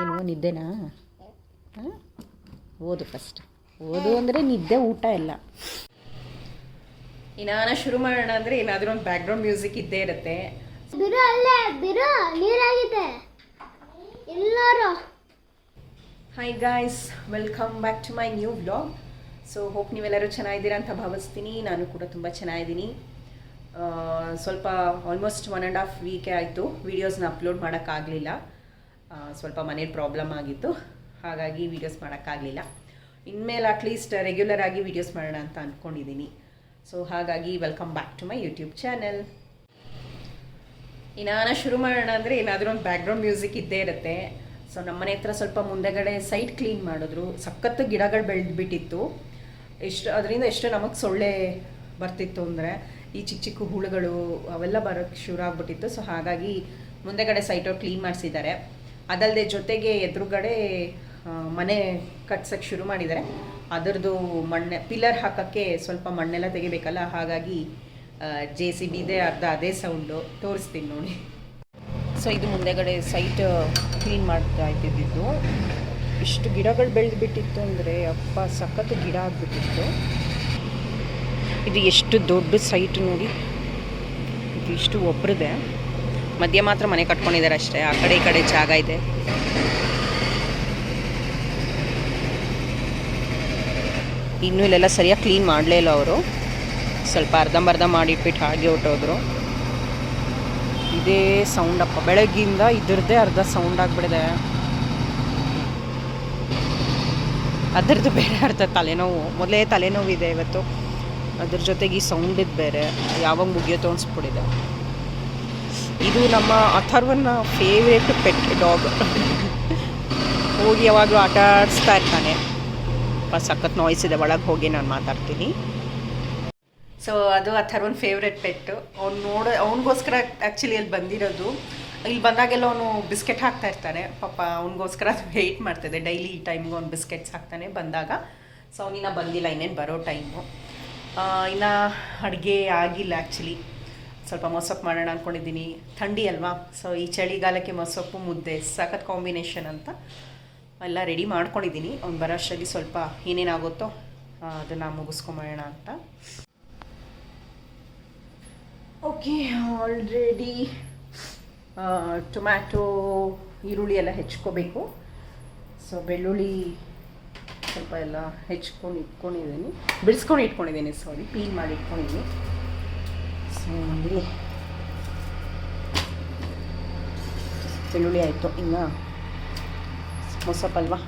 ಏನು ನಿದ್ದೆನಾ? ಹಾಂ? ಓದು ಫಸ್ಟ್ ಓದು ಅಂದರೆ ನಿದ್ದೆ ಊಟ ಎಲ್ಲ. ಇನ್ನಾನ ಶುರು ಮಾಡೋಣ ಅಂದರೆ ಏನಾದರೂ ಒಂದು ಬ್ಯಾಕ್ಗ್ರೌಂಡ್ ಮ್ಯೂಸಿಕ್ ಇದ್ದೇ ಇರುತ್ತೆ. ಬಿರು ಅಲ್ಲೇ ಬಿರು ನೀರಾಗಿದೆ. ಎಲ್ಲರೂ. Hi guys welcome back to my new vlog so hope ನೀವೆಲ್ಲರೂ ಚೆನ್ನಾಗಿದ್ದೀರಾ ಅಂತ ಭಾವಿಸ್ತೀನಿ. ನಾನು ಕೂಡ ತುಂಬ ಚೆನ್ನಾಗಿದ್ದೀನಿ. ಸ್ವಲ್ಪ ಆಲ್ಮೋಸ್ಟ್ ಒನ್ ಆ್ಯಂಡ್ ಹಾಫ್ ವೀಕೆ ಆಯಿತು. ವೀಡಿಯೋಸ್ನ ಅಪ್ಲೋಡ್ ಮಾಡೋಕ್ಕಾಗಲಿಲ್ಲ. ಸ್ವಲ್ಪ ಮನೇಲಿ ಪ್ರಾಬ್ಲಮ್ ಆಗಿತ್ತು. ಹಾಗಾಗಿ ವೀಡಿಯೋಸ್ ಮಾಡೋಕ್ಕಾಗಲಿಲ್ಲ. ಇನ್ಮೇಲೆ ಅಟ್ಲೀಸ್ಟ್ ರೆಗ್ಯುಲರ್ ಆಗಿ ವೀಡಿಯೋಸ್ ಮಾಡೋಣ ಅಂತ ಅಂದ್ಕೊಂಡಿದ್ದೀನಿ ಸೊ ಹಾಗಾಗಿ welcome back to my YouTube channel ಇನ್ನ ಶುರು ಮಾಡೋಣ ಅಂದರೆ ಏನಾದರೂ ಒಂದು ಬ್ಯಾಕ್ಗ್ರೌಂಡ್ ಮ್ಯೂಸಿಕ್ ಇದ್ದೇ ಇರುತ್ತೆ. ಸೊ ನಮ್ಮನೆ ಹತ್ರ ಸ್ವಲ್ಪ ಮುಂದೆಗಡೆ ಸೈಟ್ ಕ್ಲೀನ್ ಮಾಡಿದ್ರು. ಸಖತ್ತು ಗಿಡಗಳು ಬೆಳೆದ್ಬಿಟ್ಟಿತ್ತು. ಎಷ್ಟು, ಅದರಿಂದ ಎಷ್ಟು ನಮಗೆ ಸೊಳ್ಳೆ ಬರ್ತಿತ್ತು ಅಂದರೆ, ಈ ಚಿಕ್ಕ ಚಿಕ್ಕ ಹುಳುಗಳು ಅವೆಲ್ಲ ಬರೋಕ್ಕೆ ಶುರು ಆಗ್ಬಿಟ್ಟಿತ್ತು. ಸೊ ಹಾಗಾಗಿ ಮುಂದೆಗಡೆ ಸೈಟ್ ಕ್ಲೀನ್ ಮಾಡಿಸಿದ್ದಾರೆ. ಅದಲ್ಲದೆ ಜೊತೆಗೆ ಎದುರುಗಡೆ ಮನೆ ಕಟ್ಸಕ್ಕೆ ಶುರು ಮಾಡಿದ್ದಾರೆ. ಅದರದ್ದು ಮಣ್ಣೆ, ಪಿಲ್ಲರ್ ಹಾಕೋಕ್ಕೆ ಸ್ವಲ್ಪ ಮಣ್ಣೆಲ್ಲ ತೆಗಿಬೇಕಲ್ಲ, ಹಾಗಾಗಿ ಜೆ ಸಿ ಬಿದೆ ಅರ್ಧ ಅದೇ ಸೌಂಡು. ತೋರಿಸ್ತೀನಿ ನೋಡಿ. ಸೊ, ಇದು ಮುಂದೆಗಡೆ ಸೈಟ್ ಕ್ಲೀನ್ ಮಾಡ್ತಾ ಇದ್ದಿದ್ದು. ಇಷ್ಟು ಗಿಡಗಳು ಬೆಳೆದ್ಬಿಟ್ಟಿತ್ತು ಅಂದರೆ, ಅಪ್ಪ, ಸಖತ್ತು ಗಿಡ ಆಗಿಬಿಟ್ಟಿತ್ತು. ಇದು ಎಷ್ಟು ದೊಡ್ಡ ಸೈಟ್ ನೋಡಿ. ಇದು ಇಷ್ಟು ಒಬ್ರದೆ. ಮಧ್ಯ ಮಾತ್ರ ಮನೆ ಕಟ್ಕೊಂಡಿದ್ದಾರೆ ಅಷ್ಟೇ. ಆ ಕಡೆ, ಈ ಕಡೆ ಜಾಗ ಇದೆ. ಇನ್ನೂ ಇಲ್ಲೆಲ್ಲ ಸರಿಯಾಗಿ ಕ್ಲೀನ್ ಮಾಡಲೇ ಇಲ್ಲ ಅವರು. ಸ್ವಲ್ಪ ಅರ್ಧಂಬರ್ಧ ಮಾಡಿಟ್ಬಿಟ್ಟು ಹಾಗೆ ಹೊಟ್ಟೋದ್ರು ಇದೇ ಸೌಂಡ್ ಅಪ್ಪ. ಬೆಳಗ್ಗಿಂದ ಇದ್ರದ್ದೇ ಅರ್ಧ ಸೌಂಡ್ ಆಗಿಬಿಡಿದೆ ಅದರದ್ದು ಬೇರೆ ಅರ್ಧ ತಲೆನೋವು. ಮೊದಲೇ ತಲೆನೋವಿದೆ ಇವತ್ತು. ಅದ್ರ ಜೊತೆಗೆ ಈ ಸೌಂಡಿದ್ದು ಬೇರೆ. ಯಾವಾಗ ಮುಗಿಯುತ್ತೋ ಅನ್ಸ್ಬಿಟ್ಟಿದೆ. ಇದು ನಮ್ಮ ಅಥರ್ವನ್ನ ಫೇವ್ರೇಟ್ ಪೆಟ್ ಡಾಗ್ ಹೋಗಿ ಯಾವಾಗಲೂ ಆಟ ಆಡಿಸ್ತಾ ಇರ್ತಾನೆ. ಸಖತ್ ನಾಯ್ಸ್ ಇದೆ, ಒಳಗೆ ಹೋಗಿ ನಾನು ಮಾತಾಡ್ತೀನಿ. ಸೊ ಅದು ಅಥರ್ವನ್ ಫೇವ್ರೆಟ್ ಪೆಟ್ಟು ಅವ್ನು ನೋಡ, ಅವನಿಗೋಸ್ಕರ ಆ್ಯಕ್ಚುಲಿ ಅಲ್ಲಿ ಬಂದಿರೋದು. ಇಲ್ಲಿ ಬಂದಾಗೆಲ್ಲ ಅವನು ಬಿಸ್ಕೆಟ್ ಹಾಕ್ತಾ ಇರ್ತಾನೆ. ಪಾಪ ಅವನಿಗೋಸ್ಕರ ಅದು ವೆಯ್ಟ್ ಮಾಡ್ತಿದೆ. ಡೈಲಿ ಈ ಟೈಮ್ಗೆ ಅವ್ನು ಬಿಸ್ಕೆಟ್ಸ್ ಹಾಕ್ತಾನೆ ಬಂದಾಗ. ಸೊ ಅವನಿನ್ನ ಬಂದಿಲ್ಲ, ಇನ್ನೇನು ಬರೋ ಟೈಮು ಇನ್ನು ಅಡುಗೆ ಆಗಿಲ್ಲ ಆ್ಯಕ್ಚುಲಿ ಸ್ವಲ್ಪ ಮೊಸಪ್ಪು ಮಾಡೋಣ ಅಂದ್ಕೊಂಡಿದ್ದೀನಿ ಥಂಡಿ ಅಲ್ವಾ? ಸೊ ಈ ಚಳಿಗಾಲಕ್ಕೆ ಮೊಸೊಪ್ಪು ಮುದ್ದೆ, ಸಖತ್ ಕಾಂಬಿನೇಷನ್ ಅಂತ ಎಲ್ಲ ರೆಡಿ ಮಾಡ್ಕೊಂಡಿದ್ದೀನಿ. ಅವ್ನು ಬರೋ ಅಷ್ಟರಲ್ಲಿ ಸ್ವಲ್ಪ ಏನೇನಾಗುತ್ತೋ ಅದನ್ನು ಮುಗಿಸ್ಕೊಂಬೋಣ ಅಂತ. ಓಕೆ ಆಲ್ರೆಡಿ ಟೊಮ್ಯಾಟೊ ಈರುಳ್ಳಿ ಎಲ್ಲ ಹೆಚ್ಕೋಬೇಕು. ಸೊ ಬೆಳ್ಳುಳ್ಳಿ ಸ್ವಲ್ಪ ಎಲ್ಲ ಹೆಚ್ಕೊಂಡು ಇಟ್ಕೊಂಡಿದ್ದೀನಿ. ಬಿಡಿಸ್ಕೊಂಡು ಇಟ್ಕೊಂಡಿದ್ದೀನಿ ಸಾರಿ ಪೀಲ್ ಮಾಡಿ ಇಟ್ಕೊಂಡಿದ್ದೀನಿ. ಇಲ್ಲಿ ಬೆಳ್ಳುಳ್ಳಿ ಆಯಿತು ಇನ್ನು ಮೊಸಪ್ಪಲ್ವಾ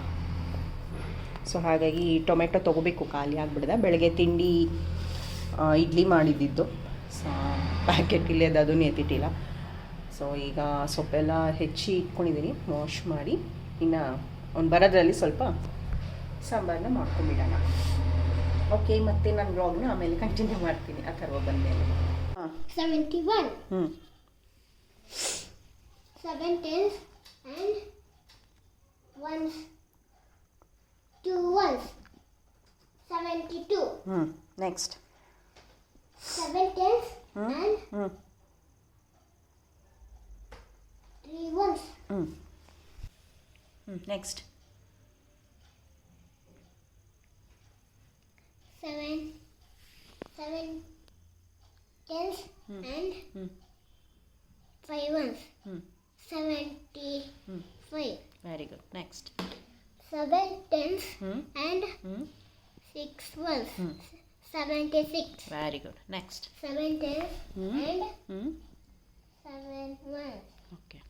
ಸೊ ಹಾಗಾಗಿ ಟೊಮೆಟೊ ತೊಗೋಬೇಕು ಖಾಲಿ ಆಗಿಬಿಡಿದೆ ಬೆಳಗ್ಗೆ ತಿಂಡಿ ಇಡ್ಲಿ ಮಾಡಿದ್ದಿದ್ದು ಸೊ ಪ್ಯಾಕೆಟ್ ಇಲ್ಲದ ಅದನ್ನು ಎತ್ತಿಟ್ಟಿಲ್ಲ ಸೊ ಈಗ ಸೊಪ್ಪೆಲ್ಲ ಹೆಚ್ಚಿ ಇಟ್ಕೊಂಡಿದ್ದೀನಿ. ವಾಶ್ ಮಾಡಿ. ಇನ್ನು ಒಂದು ಬರೋದ್ರಲ್ಲಿ ಸ್ವಲ್ಪ ಸಾಂಬಾರನ್ನ ಮಾಡ್ಕೊಂಡ್ಬಿಡೋಣ ಓಕೆ ಮತ್ತೆ ನಾನು ಬ್ಲಾಗ್ನ ಆಮೇಲೆ ಕಂಟಿನ್ಯೂ ಮಾಡ್ತೀನಿ. ಆ ಥರ ಬಂದಮೇಲೆ. 71. Hmm. 7 tens and ones, 2 ones, 72. Hmm. Next. 7 tens hmm. and hmm. 3 ones. Hmm. Hmm. Next. 7 7 tens hmm. and hmm. five ones. Hmm. Seventy five. Very good. Next. Seven tens hmm. and six ones. Seventy six. Very good. Next. Seven tens and seven ones. Okay.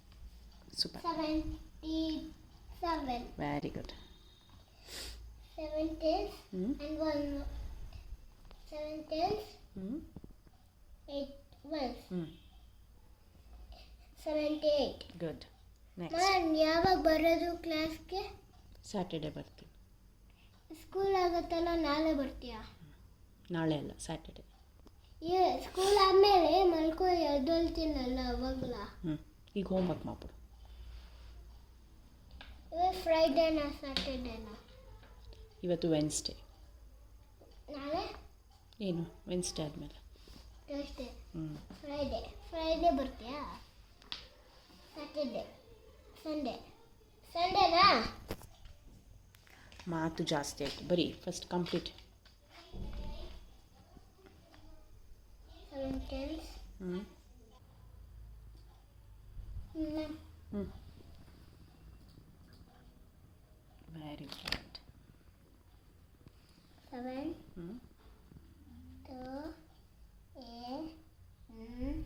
Super. Seventy seven. Very good. Seven tens and one. Seven tens. Eight ones ಹ್ಞೂ seventy eight good next ನಾನು ಯಾವಾಗ ಬರೋದು ಕ್ಲಾಸ್ಗೆ Saturday ಬರ್ತೀನಿ. School ಆಗುತ್ತಲ್ಲ ನಾಳೆ ಬರ್ತೀಯಾ? ನಾಳೆ ಅಲ್ಲ ಸ್ಯಾಟರ್ಡೆ ಏ ಸ್ಕೂಲ್ ಆದಮೇಲೆ ಮಲ್ಕೋ ಎದ್ದೊಳ್ತೀನಲ್ಲ ಅವಾಗಲ? ಹ್ಞೂ ಈಗ ಹೋಮ್ವರ್ಕ್ ಮಾಡ್ಬಿಡು. ಇವತ್ತು ಫ್ರೈಡೇನಾ ಸ್ಯಾಟರ್ಡೇನಾ ಇವತ್ತು ವೆನ್ಸ್ಡೇ ನಾಳೆ? ಏನು? ವೆನ್ಸ್ಡೇ ಆದಮೇಲೆ. ಟ್ಯೂಸ್ಡೇ ಹ್ಞೂ ಫ್ರೈಡೇ ಫ್ರೈಡೇ ಬರ್ತೀಯಾ? ಸ್ಯಾಟರ್ಡೇ ಸಂಡೇ ಸಂಡೇ ಮಾತು ಜಾಸ್ತಿ ಆಯಿತು. ಬರೀ ಫಸ್ಟ್ ಕಂಪ್ಲೀಟ್ seven tens, ಹ್ಞೂ nine, ಹ್ಞೂ ವೆರಿ ಗುಡ್ seven, ಹ್ಞೂ two, eight, nine,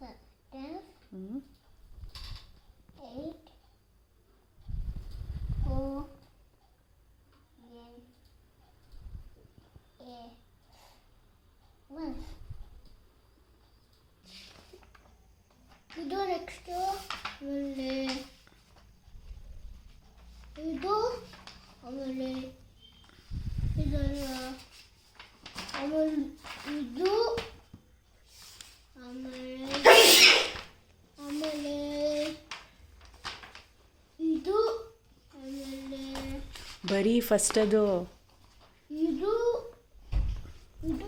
seven, ಹ್ಞೂ eight, four, nine, eight, one. ಇದು ನೆಕ್ಸ್ಟ್ ಆಮೇಲೆ ಇದು ಆಮೇಲೆ ಇದಲ್ಲ ಆಮೇಲೆ ಇದು ಆಮೇಲೆ ಆಮೇಲೆ ಇದು ಆಮೇಲೆ ಬರೀ ಫಸ್ಟ್ ಅದು. ಇದು ಇದು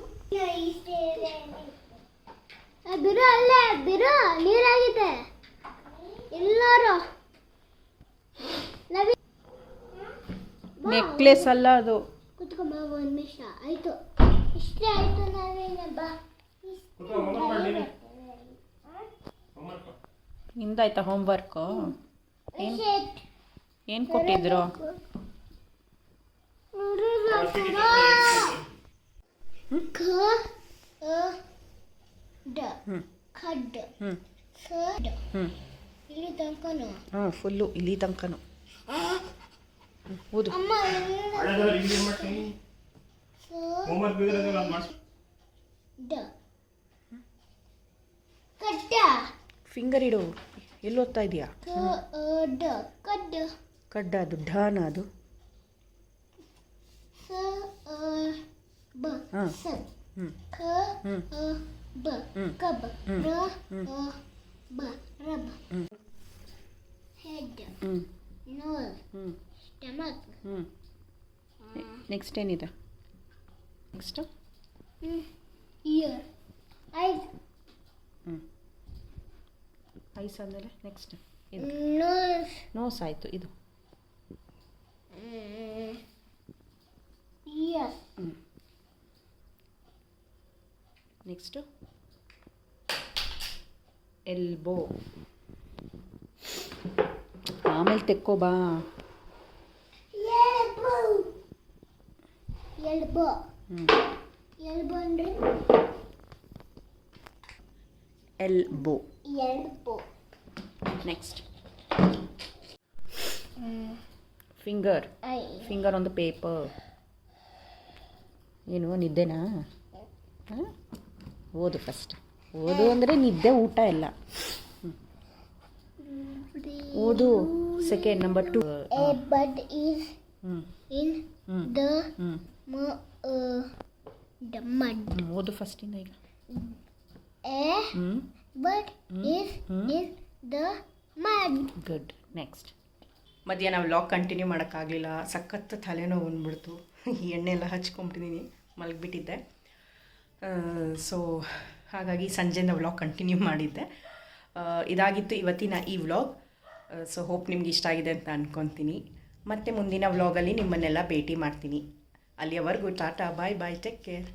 ಬಿರು ಅಲ್ಲೇ ಬಿರು ನೀರಾಗಿದೆ. ಎಲ್ಲರೂ. ನೆಕ್ಲೆಸ್ ಅಲ್ಲ ಅದು. ಕುತ್ಕೊಂಬ ಒಂದು ನಿಮಿಷ ಆಯ್ತು ಇಷ್ಟೇ ಆಯ್ತು ನಾವೇನ ಬಾ ನಿಮ್ದಾಯ್ತಾ ಹೋಮ್ವರ್ಕು ಏನು ಏನು ಕೊಟ್ಟಿದ್ರು? ಕ ಅ ಡ ಹ್ಞೂ ಫುಲ್ಲು ಇಲ್ಲಿ ತನಕನು. ಹ್ಮ್, ಓದು. ಫಿಂಗರ್ ಇಡು. ಎಲ್ಲಿ ಓದ್ತಾ ಇದೆಯಾ? ಕ ಅ ಡ. ಕಡ್ಡ. ಕಡ್ಡ ಅದು ಢಾನ ಅದು. ಸ ಅ ಬ ಹಾಂ. ಹ್ಞೂ ಹ್ಞೂ ಕ ಹ್ಮ್. ನೆಕ್ಸ್ಟ್ ಏನಿದೆ? ನೆಕ್ಸ್ಟು ಇಯರ್ ಐಸ್ ಹ್ಞೂ ಐಸ್ ಆದಮೇಲೆ ನೆಕ್ಸ್ಟ್ ಇದು. ನೋಸ್ ನೋಸ್ ಆಯಿತು ಇದು. ಇಯರ್ ಹ್ಞೂ ನೆಕ್ಸ್ಟು ಎಲ್ಬೋ ಆಮೇಲೆ ತೆಕ್ಕೋ ಬಾ ಎಲ್ಬೋ ಎಲ್ಬೋ ಎಲ್ಬೋ ಅಂದ್ರೆ? Elbow elbow next. Finger. Finger on the paper. ಏನು ನಿದ್ದೆನಾ? ಹಾಂ? ಓದು ಫಸ್ಟ್ ಓದು ಅಂದರೆ ನಿದ್ದೆ ಊಟ ಎಲ್ಲ. ಓದು second number two but bird in ಹ್ಞೂ ಮಧ್ಯಾಹ್ನ ವ್ಲಾಗ್ ಕಂಟಿನ್ಯೂ ಮಾಡೋಕ್ಕಾಗಲಿಲ್ಲ ಸಖತ್ತು ತಲೆನೋವು ಬಂದ್ಬಿಡ್ತು. ಈ ಎಣ್ಣೆ ಎಲ್ಲ ಹಚ್ಕೊಂಬಿಟ್ಟಿದ್ದೀನಿ ಮಲಗಿಬಿಟ್ಟಿದ್ದೆ ಸೊ ಹಾಗಾಗಿ ಸಂಜೆಯಿಂದ ವ್ಲಾಗ್ ಕಂಟಿನ್ಯೂ ಮಾಡಿದ್ದೆ. ಇದಾಗಿತ್ತು ಇವತ್ತಿನ ಈ ವ್ಲಾಗ್. ಸೊ ಹೋಪ್ ನಿಮ್ಗೆ ಇಷ್ಟ ಆಗಿದೆ ಅಂತ ಅಂದ್ಕೊತೀನಿ ಮತ್ತು ಮುಂದಿನ ವ್ಲಾಗಲ್ಲಿ ನಿಮ್ಮನ್ನೆಲ್ಲ ಭೇಟಿ ಮಾಡ್ತೀನಿ. ಅಲ್ಲಿಯವರೆಗೂ tata bye bye take care